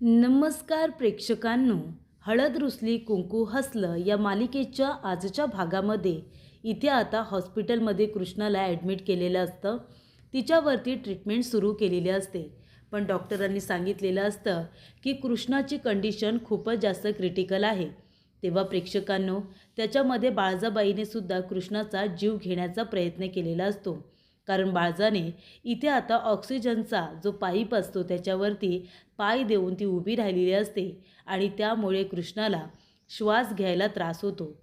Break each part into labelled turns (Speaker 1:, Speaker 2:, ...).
Speaker 1: नमस्कार प्रेक्षकांनो. हळद रुसली कुंकू हसलं या मालिकेच्या आजच्या भागामध्ये इथे आता हॉस्पिटलमध्ये कृष्णाला ॲडमिट केलेलं असतं. तिच्यावरती ट्रीटमेंट सुरू केलेली असते. पण डॉक्टरांनी सांगितलेलं असतं की कृष्णाची कंडिशन खूपच जास्त क्रिटिकल आहे. तेव्हा प्रेक्षकांनो त्याच्यामध्ये बाळजाबाईने सुद्धा कृष्णाचा जीव घेण्याचा प्रयत्न केलेला असतो. कारण बाळजाने इथे आता ऑक्सिजनचा जो पाईप असतो त्याच्यावरती पाय देऊन ती उभी राहिलेली असते आणि त्यामुळे कृष्णाला श्वास घ्यायला त्रास होतो.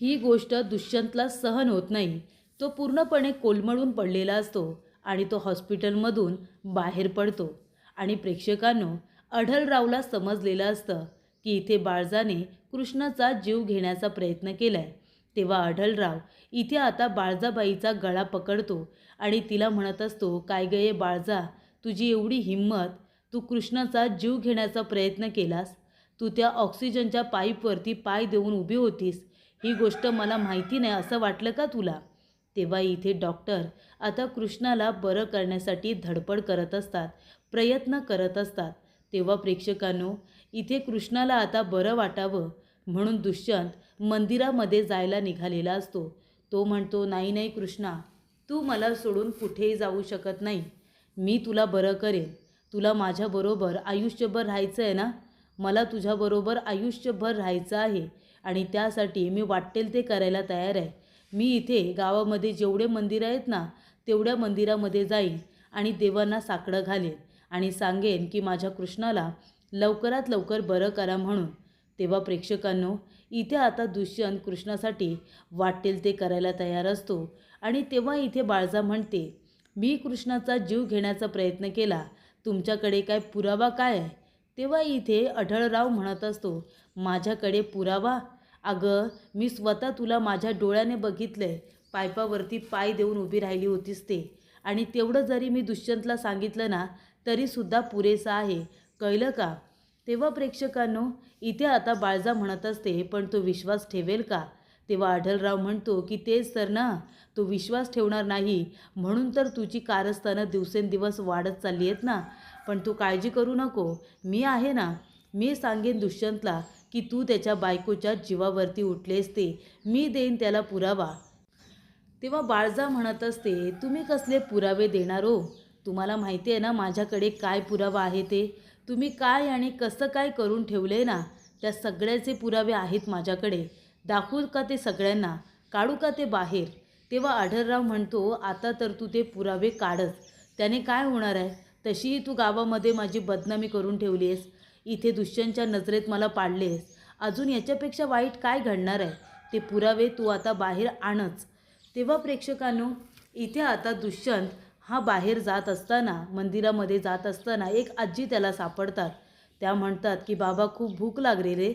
Speaker 1: ही गोष्ट दुष्यंतला सहन होत नाही. तो पूर्णपणे कोलमडून पडलेला असतो आणि तो हॉस्पिटलमधून बाहेर पडतो. आणि प्रेक्षकांनो अढळरावला समजलेलं असतं की इथे बाळजाने कृष्णाचा जीव घेण्याचा प्रयत्न केला आहे तेव्हा अढळराव इथे आता बाळजाबाईचा गळा पकडतो आणि तिला म्हणत असतो काय गये बाळजा तुझी एवढी हिंमत तू कृष्णाचा जीव घेण्याचा प्रयत्न केलास तू त्या ऑक्सिजनच्या पाईपवरती पाय देऊन उभी होतीस ही गोष्ट मला माहिती नाही असं वाटलं का तुला? तेव्हा इथे डॉक्टर आता कृष्णाला बरं करण्यासाठी धडपड करत असतात प्रयत्न करत असतात. तेव्हा प्रेक्षकांनो इथे कृष्णाला आता बरं वाटावं म्हणून दुष्यंत मंदिरामध्ये जायला निघालेला असतो. तो म्हणतो नाही नाही कृष्णा तू मला सोडून कुठेही जाऊ शकत नाही. मी तुला बरं करेन. तुला माझ्याबरोबर आयुष्यभर राहायचं आहे ना? मला तुझ्याबरोबर आयुष्यभर राहायचं आहे आणि त्यासाठी मी वाटेल ते करायला तयार आहे. मी इथे गावामध्ये जेवढे मंदिरं आहेत ना तेवढ्या मंदिरामध्ये जाईन आणि देवांना साकडं घालेन आणि सांगेन की माझ्या कृष्णाला लवकरात लवकर बरं करा म्हणून. तेव्हा प्रेक्षकांनो इथे आता दुष्यंत कृष्णासाठी वाटेल ते करायला तयार असतो. आणि तेव्हा इथे बाळजा म्हणते मी कृष्णाचा जीव घेण्याचा प्रयत्न केला. तुमच्याकडे काय पुरावा काय? आहे तेव्हा इथे अढळराव म्हणत असतो माझ्याकडे पुरावा? अगं मी स्वतः तुला माझ्या डोळ्याने बघितलंय. पायपावरती पाय देऊन उभी राहिली होतीस ते. आणि तेवढं जरी मी दुष्यंतला सांगितलं ना तरीसुद्धा पुरेसं आहे. कळलं का? तेव्हा प्रेक्षकांनो इथे आता बाळजा म्हणत असते पण तो विश्वास ठेवेल का? तेव्हा आढळराव म्हणतो की तेच तर ना तो विश्वास ठेवणार नाही. म्हणून तर तुझी कारस्थानं दिवसेंदिवस वाढत चालली आहेत ना. पण तू काळजी करू नको. मी आहे ना मी सांगेन दुष्यंतला की तू त्याच्या बायकोच्या जीवावरती उठलेस ते मी देईन त्याला पुरावा. तेव्हा बाळजा म्हणत असते तुम्ही कसले पुरावे देणार हो? तुम्हाला माहिती आहे ना माझ्याकडे काय पुरावा आहे ते? तुम्ही काय आणि कसं काय करून ठेवले ना त्या सगळ्याचे पुरावे आहेत माझ्याकडे. दाखवू का ते सगळ्यांना? काढू का ते बाहेर? तेव्हा आढळराव म्हणतो आता तर तू ते पुरावे काढच. त्याने काय होणार आहे? तशीही तू गावामध्ये माझी बदनामी करून ठेवली आहेस इथे दुष्यंतच्या नजरेत मला पाडलेस अजून याच्यापेक्षा वाईट काय घडणार आहे? ते पुरावे तू आता बाहेर आणच. तेव्हा प्रेक्षकांनो इथे आता दुष्यंत हा बाहेर जात असताना मंदिरामध्ये जात असताना एक आजी त्याला सापडतात. त्या म्हणतात की बाबा खूप भूक लागली रे.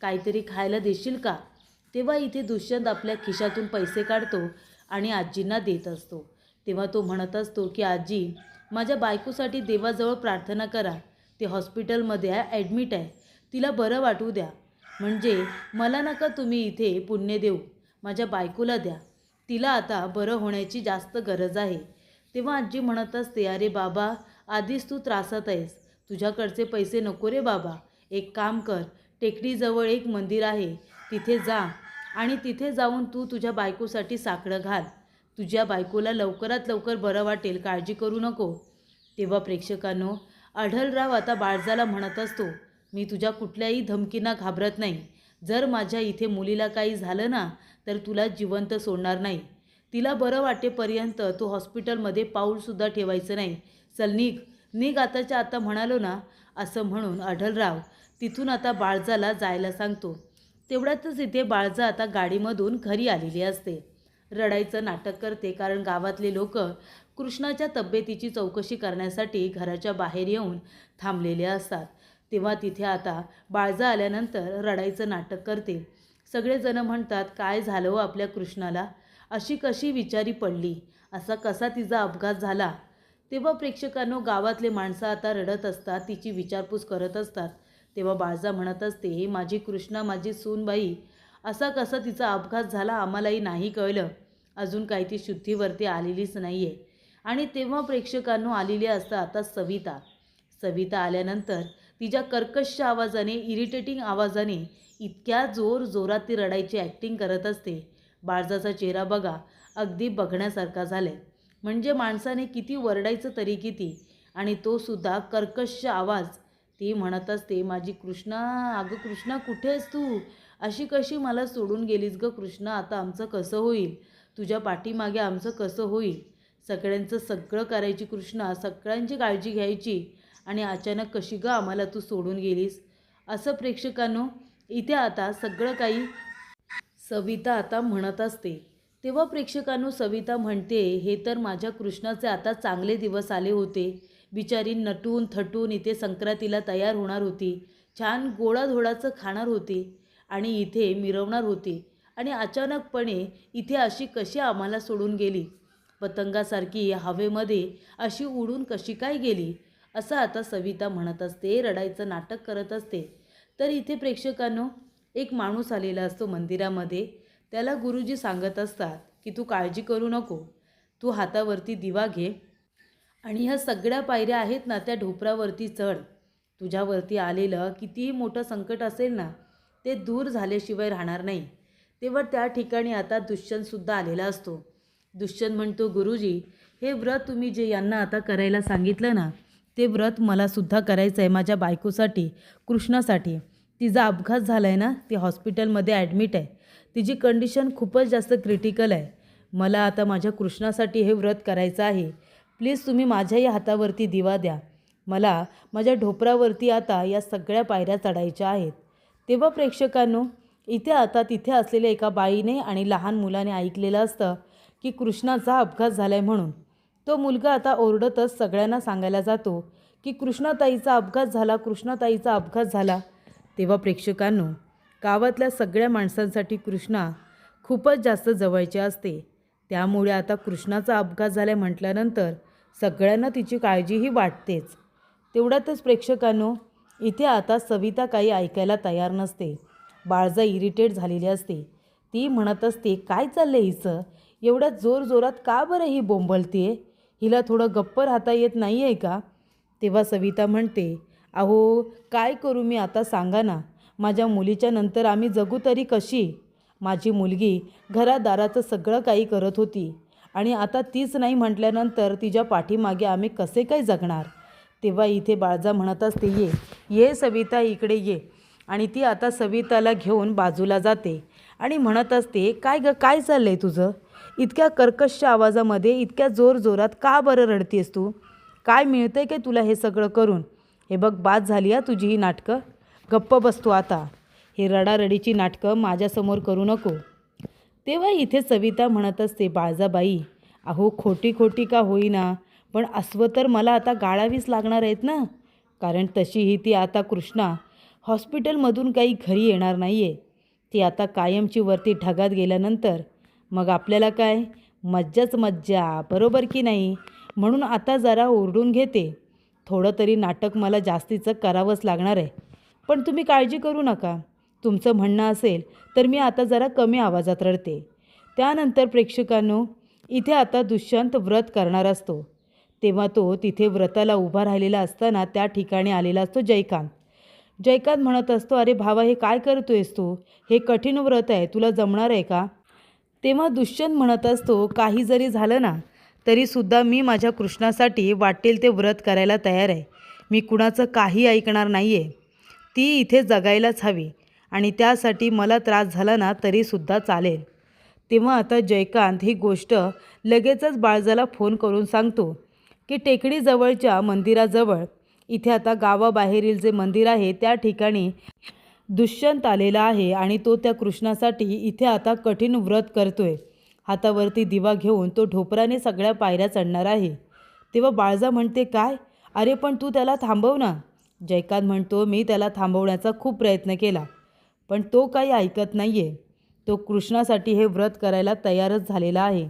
Speaker 1: काहीतरी खायला देशील का? तेव्हा इथे दुष्यंत आपल्या खिशातून पैसे काढतो आणि आजींना देत असतो. तेव्हा तो म्हणत असतो की आजी माझ्या बायकोसाठी देवाजवळ प्रार्थना करा. ते हॉस्पिटलमध्ये आहे ॲडमिट आहे. तिला बरं वाटू द्या. म्हणजे मला नका तुम्ही इथे पुण्य देऊ. माझ्या बायकोला द्या. तिला आता बरं होण्याची जास्त गरज आहे. तेव्हा आजी म्हणत असते अरे बाबा आधीच तू त्रासात आहेस. तुझ्याकडचे पैसे नको रे बाबा. एक काम कर टेकडीजवळ एक मंदिर आहे. तिथे जा आणि तिथे जाऊन तू तुझ्या बायकोसाठी साकडं घाल. तुझ्या बायकोला लवकरात लवकर बरं वाटेल काळजी करू नको. तेव्हा प्रेक्षकांनो आढळराव आता बाळजाला म्हणत असतो मी तुझ्या कुठल्याही धमकींना घाबरत नाही. जर माझ्या इथे मुलीला काही झालं ना तर तुला जिवंत सोडणार नाही. तिला बरं वाटेपर्यंत तू हॉस्पिटलमध्ये पाऊलसुद्धा ठेवायचं नाही. चल निघ. निघ आताच्या आता म्हणालो ना? असं म्हणून अढळराव तिथून आता बाळजाला जायला सांगतो. तेवढ्यातच इथे बाळजा आता गाडीमधून घरी आलेली असते. रडायचं नाटक करते कारण गावातले लोक कृष्णाच्या तब्येतीची चौकशी करण्यासाठी घराच्या बाहेर येऊन थांबलेले असतात. तेव्हा तिथे आता बाळजा आल्यानंतर रडायचं नाटक करते. सगळेजणं म्हणतात काय झालं हो आपल्या कृष्णाला? अशी कशी विचारी पडली? असा कसा तिचा अपघात झाला? तेव्हा प्रेक्षकांनो गावातले माणसं आता रडत असतात तिची विचारपूस करत असतात. तेव्हा बाळजा म्हणत असते हे माझी कृष्णा माझी सूनबाई असा कसा तिचा अपघात झाला आम्हालाही नाही कळलं. अजून काही ती शुद्धीवरती आलेलीच नाही आहे आणि तेव्हा प्रेक्षकांनो आलेली असतं आता सविता. सविता आल्यानंतर तिच्या कर्कश आवाजाने इरिटेटिंग आवाजाने इतक्या जोर जोरात ती रडायची ॲक्टिंग करत असते. बाळजाचा चेहरा बघा अगदी बघण्यासारखा झालाय. म्हणजे माणसाने किती वरडायचं तरी किती? आणि तो सुद्धा कर्कश आवाज. ती म्हणत असते माझी कृष्णा अगं कृष्णा कुठे आहेस तू? अशी कशी मला सोडून गेलीस गं कृष्णा? आता आमचं कसं होईल? तुझ्या पाठीमागे आमचं कसं होईल? सगळ्यांचं सगळं करायची कृष्णा सगळ्यांची काळजी घ्यायची. आणि अचानक कशी गं आम्हाला तू सोडून गेलीस? असं प्रेक्षकांनो इथे आता सगळं काही सविता आता म्हणत असते तेव्हा प्रेक्षकांनो सविता म्हणते हे तर माझ्या कृष्णाचे आता चांगले दिवस आले होते. बिचारी नटून थटून इथे संक्रांतीला तयार होणार होती. छान गोडाधोडाचं खाणार होती आणि इथे मिरवणार होती. आणि अचानकपणे इथे अशी कशी आम्हाला सोडून गेली? पतंगासारखी हवेमध्ये अशी उडून कशी काय गेली? असं आता सविता म्हणत असते रडायचं नाटक करत असते. तर इथे प्रेक्षकांनो एक माणूस आलेला असतो मंदिरामध्ये. त्याला गुरुजी सांगत असतात की तू काळजी करू नको तू हातावरती दिवा घे आणि ह्या सगळ्या पायऱ्या आहेत ना त्या ढोपरावरती चढ. तुझ्यावरती आलेलं कितीही मोठं संकट असेल ना ते दूर झाल्याशिवाय राहणार नाही. तेव्हा त्या ठिकाणी आता दुष्यंतसुद्धा आलेला असतो. दुष्यंत म्हणतो गुरुजी हे व्रत तुम्ही जे यांना आता करायला सांगितलं ना ते व्रत मलासुद्धा करायचं आहे माझ्या बायकोसाठी कृष्णासाठी. तिचा अपघात झाला आहे ना ती हॉस्पिटलमध्ये ॲडमिट आहे. तिची कंडिशन खूपच जास्त क्रिटिकल आहे. मला आता माझ्या कृष्णासाठी हे व्रत करायचं आहे. प्लीज तुम्ही माझ्याही हातावरती दिवा द्या. मला माझ्या ढोपरावरती आता या सगळ्या पायऱ्या चढायच्या आहेत. तेव्हा प्रेक्षकांनो इथे आता तिथे असलेल्या एका बाईने आणि लहान मुलाने ऐकलेलं असतं की कृष्णाचा अपघात झाला आहे म्हणून. तो मुलगा आता ओरडतच सगळ्यांना सांगायला जातो की कृष्णाताईचा अपघात झाला कृष्णाताईचा अपघात झाला. तेव्हा प्रेक्षकांनो गावातल्या सगळ्या माणसांसाठी कृष्णा खूपच जास्त जवळचे असते. त्यामुळे आता कृष्णाचा अपघात झाला म्हटल्यानंतर सगळ्यांना तिची काळजीही वाटतेच. तेवढ्यातच प्रेक्षकांनो इथे आता सविता काही ऐकायला तयार नसते. बाळजा इरिटेट झालेली असते. ती म्हणत असते काय चाललं हिचं? एवढ्या जोर जोरात का बरं ही बोंबलते हिला थोडं गप्प राहता येत नाही आहे का? तेव्हा सविता म्हणते अहो काय करू मी आता सांगा ना. माझ्या मुलीच्या नंतर आम्ही जगू तरी कशी? माझी मुलगी घरादाराचं सगळं काही करत होती आणि आता तीच नाही म्हटल्यानंतर तिच्या पाठीमागे आम्ही कसे काय जगणार? तेव्हा इथे बाळजा म्हणत असते ये ये सविता इकडे ये. आणि ती आता सविताला घेऊन बाजूला जाते आणि म्हणत असते काय ग काय चाललं आहे तुझं? इतक्या कर्कश आवाजामध्ये इतक्या जोर जोरात का बरं रडतीस तू? काय मिळतं आहे काय तुला हे सगळं करून? हे बघ बाद झाली हा तुझी ही नाटकं. गप्प बसतो आता. हे रडारडीची नाटकं माझ्यासमोर करू नको. तेव्हा इथे सविता म्हणत असते बाळजाबाई अहो खोटी खोटी का होईना? पण अस्व तर मला आता गाळावीच लागणार आहेत ना? कारण तशीही ती आता कृष्णा. हॉस्पिटलमधून काही घरी येणार नाही आहे ती आता कायमची वरती ढगात गेल्यानंतर. मग आपल्याला काय? मज्जाच मज्जा बरोबर की नाही? म्हणून आता जरा ओरडून घेते. थोडं तरी नाटक मला जास्तीचं करावंच लागणार आहे. पण तुम्ही काळजी करू नका. तुमचं म्हणणं असेल तर मी आता जरा कमी आवाजात रडते. त्यानंतर प्रेक्षकांनो इथे आता दुष्यंत व्रत करणार असतो. तेव्हा तो तिथे व्रताला उभा राहिलेला असताना त्या ठिकाणी आलेला असतो जयकांत. जयकांत म्हणत असतो अरे भावा हे काय करतोयस तू? हे कठीण व्रत आहे. तुला जमणार आहे का? तेव्हा दुष्यंत म्हणत असतो काही जरी झालं ना तरीसुद्धा मी माझ्या कृष्णासाठी वाटेल ते व्रत करायला तयार आहे. मी कुणाचं काही ऐकणार नाही आहे ती इथे जगायलाच हवी आणि त्यासाठी मला त्रास झाला ना तरीसुद्धा चालेल. तेव्हा आता जयकांत ही गोष्ट लगेचच बाळजाला फोन करून सांगतो की टेकडीजवळच्या मंदिराजवळ इथे आता गावाबाहेरील जे मंदिर आहे त्या ठिकाणी दुष्यंत आलेला आहे आणि तो त्या कृष्णासाठी इथे आता कठीण व्रत करतोय. हातावरती दिवा घेऊन तो ढोपराने सगळ्या पायऱ्या चढणार आहे. तेव्हा बाळजा म्हणते काय? अरे पण तू त्याला थांबव ना. जयकांत म्हणतो मी त्याला थांबवण्याचा खूप प्रयत्न केला पण तो काही ऐकत नाही आहे तो कृष्णासाठी हे व्रत करायला तयारच झालेला आहे.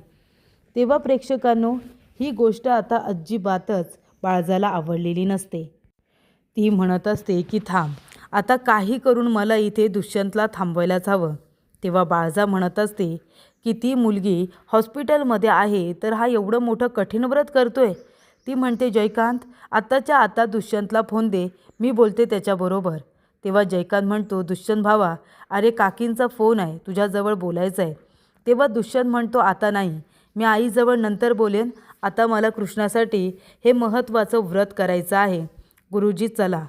Speaker 1: तेव्हा प्रेक्षकांनो ही गोष्ट आता अजिबातच बाळजाला आवडलेली नसते. ती म्हणत असते की थांब आता काही करून मला इथे दुष्यंतला थांबवायलाच हवं. तेव्हा बाळजा म्हणत असते की ती मुलगी हॉस्पिटलमध्ये आहे तर हा एवढं मोठं कठीण व्रत करतोय? ती म्हणते जयकांत आत्ताच्या आता दुष्यंतला फोन दे मी बोलते त्याच्याबरोबर. तेव्हा जयकांत म्हणतो दुष्यंत भावा अरे काकींचा फोन आहे तुझ्याजवळ बोलायचं आहे. तेव्हा दुष्यंत म्हणतो आता नाही मी आईजवळ नंतर बोलेन. आता मला कृष्णासाठी हे महत्त्वाचं व्रत करायचं आहे. गुरुजी चला.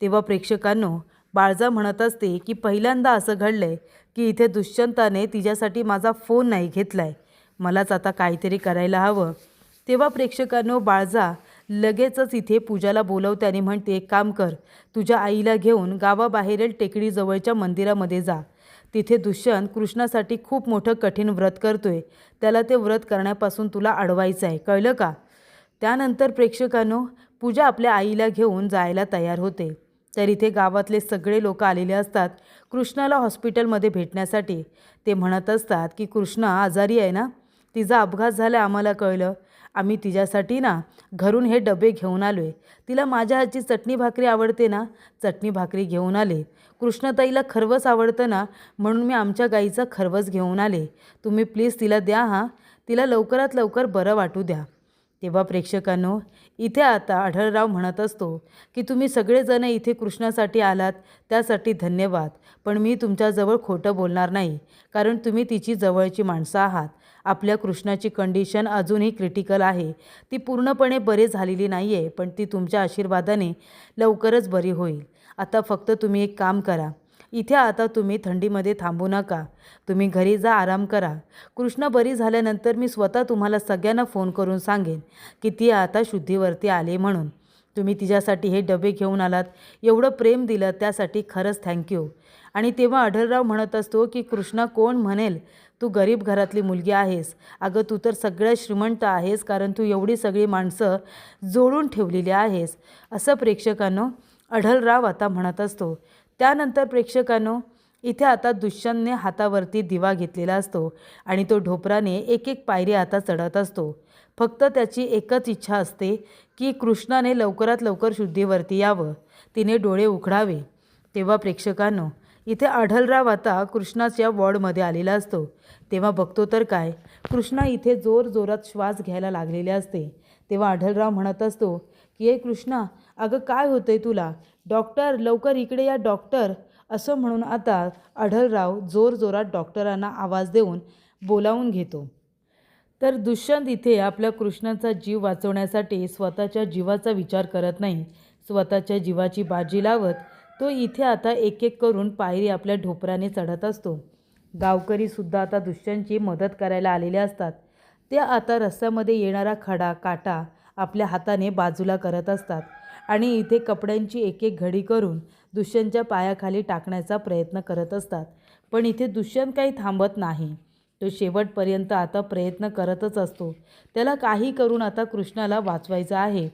Speaker 1: तेव्हा प्रेक्षकांनो बाळजा म्हणत असते की पहिल्यांदा असं घडलंय की इथे दुष्यंताने तिच्यासाठी माझा फोन नाही घेतलाय. मलाच आता काहीतरी करायला हवं. तेव्हा प्रेक्षकांनो बाळजा लगेचच इथे पूजाला बोलवते आणि म्हणते एक काम कर तुझ्या आईला घेऊन गावाबाहेरील टेकडीजवळच्या मंदिरामध्ये जा. तिथे दुष्यंत कृष्णासाठी खूप मोठं कठीण व्रत करतोय. त्याला ते व्रत करण्यापासून तुला अडवायचं आहे. कळलं का? त्यानंतर प्रेक्षकांनो पूजा आपल्या आईला घेऊन जायला तयार होते. तर इथे गावातले सगळे लोक आलेले असतात कृष्णाला हॉस्पिटलमध्ये भेटण्यासाठी. ते म्हणत असतात की कृष्णा आजारी आहे ना? तिचा अपघात झाला आम्हाला कळलं. आम्ही तिच्यासाठी ना घरून हे डबे घेऊन आलो आहे तिला माझ्या हातची चटणी भाकरी आवडते ना? चटणी भाकरी घेऊन आले. कृष्णताईला खरवस आवडतं ना? म्हणून मी आमच्या गाईचा खरवस घेऊन आले. तुम्ही प्लीज तिला द्या हां. तिला लवकरात लवकर बरं वाटू द्या. तेव्हा प्रेक्षकांनो इथे आता आढळराव म्हणत असतो की तुम्ही सगळेजण इथे कृष्णासाठी आलात त्यासाठी धन्यवाद. पण मी तुमच्याजवळ खोटं बोलणार नाही कारण तुम्ही तिची जवळची माणसं आहात. आपल्या कृष्णाची कंडिशन अजूनही क्रिटिकल आहे. ती पूर्णपणे बरी झालेली नाही आहे पण ती तुमच्या आशीर्वादाने लवकरच बरी होईल. आता फक्त तुम्ही एक काम करा. इथे आता तुम्ही थंडीमध्ये थांबू नका. तुम्ही घरी जा आराम करा. कृष्ण बरी झाल्यानंतर मी स्वतः तुम्हाला सगळ्यांना फोन करून सांगेन की ती आता शुद्धीवरती आले म्हणून. तुम्ही तिच्यासाठी हे डबे घेऊन आलात. एवढं प्रेम दिलं त्यासाठी खरंच थँक्यू आणि तेव्हा अढळराव म्हणत असतो की कृष्णा कोण म्हणेल? तू गरीब घरातली मुलगी आहेस. अगं तू तर सगळ्यात श्रीमंत आहेस कारण तू एवढी सगळी माणसं जोडून ठेवलेली आहेस. असं प्रेक्षकांनो अढळराव आता म्हणत असतो. त्यानंतर प्रेक्षकांनो इथे आता दुष्यंतने हातावरती दिवा घेतलेला असतो आणि तो ढोपराने एक एक पायरी आता चढत असतो. फक्त त्याची एकच इच्छा असते की कृष्णाने लवकरात लवकर शुद्धीवरती यावं. तिने डोळे उघडावे. तेव्हा प्रेक्षकांनो इथे आढळराव आता कृष्णाच्या वॉर्डमध्ये आलेला असतो. तेव्हा बघतो तर काय कृष्णा इथे जोर जोरात श्वास घ्यायला लागलेले असते. तेव्हा आढळराव म्हणत असतो की ए कृष्णा अगं काय होतंय तुला? डॉक्टर लवकर इकडे या डॉक्टर असं म्हणून आता आढळराव जोर जोरात डॉक्टरांना आवाज देऊन बोलावून घेतो. तर दुष्यंत इथे आपल्या कृष्णाचा जीव वाचवण्यासाठी स्वतःच्या जीवाचा विचार करत नाही. स्वतःच्या जीवाची बाजी लावत तो इथे आता एक एक करून पायरी आपल्या ढोपराने चढत असतो. गावकरीसुद्धा आता दुष्यंतची मदत करायला आलेले असतात. ते आता रस्त्यामध्ये येणारा खडा काटा आपल्या हाताने बाजूला करत असतात. आणि इथे कपड्यांची एक एक घडी करून दुष्यंतच्या पायाखाली टाकण्याचा प्रयत्न करत असतात. पण इथे दुष्यंत काही थांबत नाही. तो शेवटपर्यंत आता प्रयत्न करतच असतो. त्याला काही करून आता कृष्णाला वाचवायचं आहे.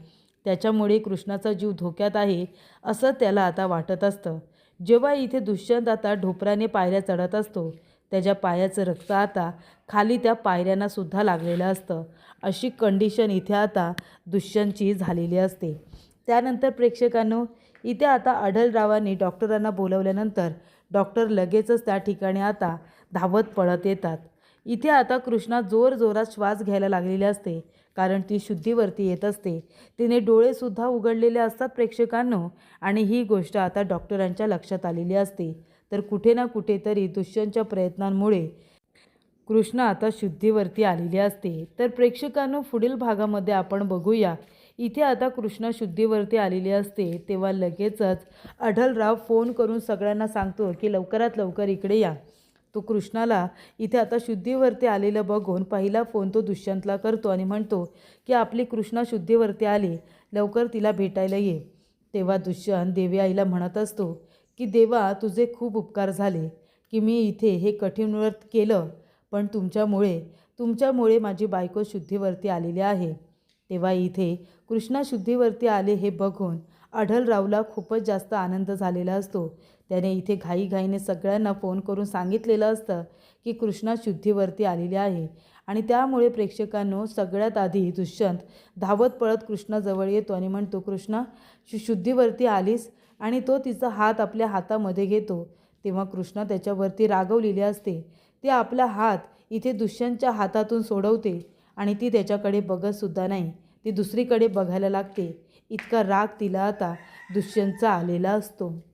Speaker 1: त्याच्यामुळे कृष्णाचा जीव धोक्यात आहे असं त्याला आता वाटत असतं. जेव्हा इथे दुष्यंत आता ढोपराने पायऱ्या चढत असतो त्याच्या पायाचं रक्त आता खाली त्या पायऱ्यांनासुद्धा लागलेलं असतं. अशी कंडिशन इथे आता दुष्यंतची झालेली असते. त्यानंतर प्रेक्षकांनो इथे आता आढळरावांनी डॉक्टरांना बोलवल्यानंतर डॉक्टर लगेचच त्या ठिकाणी आता धावत पळत येतात. इथे आता कृष्णा जोर जोरात श्वास घ्यायला लागलेली असते कारण ती शुद्धीवरती येत असते. तिने डोळेसुद्धा उघडलेले असतात प्रेक्षकांनो आणि ही गोष्ट आता डॉक्टरांच्या लक्षात आलेली असते. तर कुठे ना कुठेतरी दुष्यंतच्या प्रयत्नांमुळे कृष्ण आता शुद्धीवरती आलेली असते. तर प्रेक्षकांनो पुढील भागामध्ये आपण बघूया इथे आता कृष्णा शुद्धीवरती आलेली असते तेव्हा लगेचच अढलराव फोन करून सगळ्यांना सांगतो की लवकरात लवकर इकडे या. तो कृष्णाला इथे आता शुद्धीवरती आलेलं बघून पहिला फोन तो दुष्यंतला करतो आणि म्हणतो की आपली कृष्णा शुद्धीवरती आली लवकर तिला भेटायला ये. तेव्हा दुष्यंत देवी आईला म्हणत असतो की देवा तुझे खूप उपकार झाले की मी इथे हे कठीण व्रत केलं पण तुमच्यामुळे तुमच्यामुळे माझी बायको शुद्धीवरती आलेली आहे. तेव्हा इथे कृष्णा शुद्धीवरती आले हे बघून आढळरावला खूपच जास्त आनंद झालेला असतो. त्याने इथे घाईघाईने सगळ्यांना फोन करून सांगितलेलं असतं की कृष्णा शुद्धीवरती आलेली आहे आणि त्यामुळे प्रेक्षकांनो सगळ्यात आधी दुष्यंत धावत पळत कृष्णाजवळ येतो आणि म्हणतो कृष्णा शु शुद्धीवरती आलीस आणि तो तिचा हात आपल्या हातामध्ये घेतो. तेव्हा कृष्णा त्याच्यावरती रागवलेली असते. ते आपला हात इथे दुष्यंतच्या हातातून सोडवते. आणि ती त्याच्याकडे बघतसुद्धा नाही. ती दुसरीकडे बघायला लागते. इतका राग तिला आता दुष्यंतचा आलेला असतो.